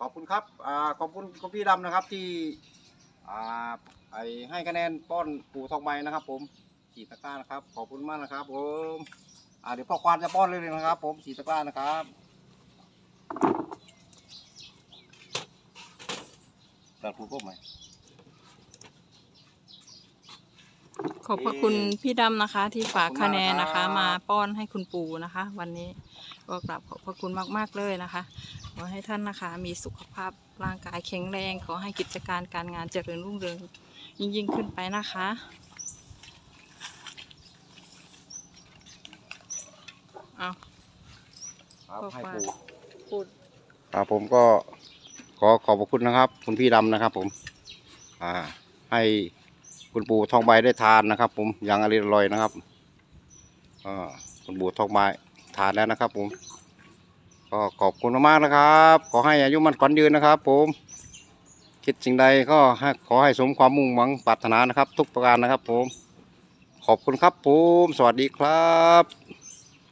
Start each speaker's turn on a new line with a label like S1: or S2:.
S1: ขอบคุณครับอ่าขอบคุณคุณพี่ดำนะครับที่อ่าไอให้คะแนนป้อนปู่ทองใบนะครับผมสีตะกร้านะครับ ขอบคุณมากนะครับผมอ่าเดี๋ยวพ่อควานจะป้อนเลยนะครับ ผมสีตะกร้านะครับตัดปูพวกไหม
S2: ขอบพระคุณพี่ดำนะคะ ที่ฝาก
S1: ขอบคุณ
S2: คะแนน
S1: มาก
S2: นะ
S1: ครั
S2: คะ
S1: บ
S2: มาป้อนให้คุณปู่นะคะ วันนี้ก็กราบขอบพระคุณมาก ๆ เลยนะคะ ขอให้ท่านนะคะ มีสุขภาพร่างกายแข็งแรง ขอให้กิจการการงานเจริญรุ่งเรืองยิ่งยิ่งขึ้นไปนะคะเอา
S1: ครับ
S2: พ่อ
S1: ให้
S2: ควาน
S1: ปู่
S2: พูด
S1: ครับผมก็ขอขอบพระคุณนะครับ คุณพี่ดำนะครับผม อ่าให้ คุณปู่ทองใบได้ทานนะครับ ผมอย่างอร่อยนะครับคุณปู่ทองใบทานแล้วนะครับ ผมก็ขอบคุณมากๆนะครับ ขอให้อายุมันขวัญยืนนะครับ ผมคิดสิ่งใดก็ขอให้สมความมุ่งหวังปรารถนานะครับ ทุกประการนะครับ ผม ขอบคุณครับผม สวัสดีครับ